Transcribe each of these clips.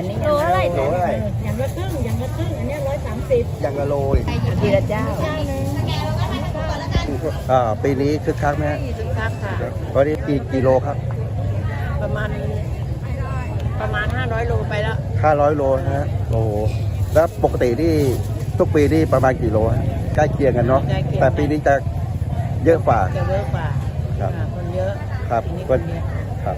ันนี้โลเท่าไหร่โลเท่าไหร่อย่างละครึ่งอย่างละครึ่งอันนี้ร้อยสามสิบอย่างละโลอีกทีละเจ้าอ่าปีนี้คึกคักไหมฮะคึกคักค่ะวันนี้กี่กิโลครับ ประมาณประมาณห้าร้อยโลไปแล้วห้าร้อยโลฮะโอ้โหแล้วปกติที่ทุกปีนี่ประมาณกี่โลฮะใกล้เคียงกันเนาะแต่ปีนี้จะเยอะกว่าจะเยอะกว่าครับคนเยอะครับคนครับ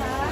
คะ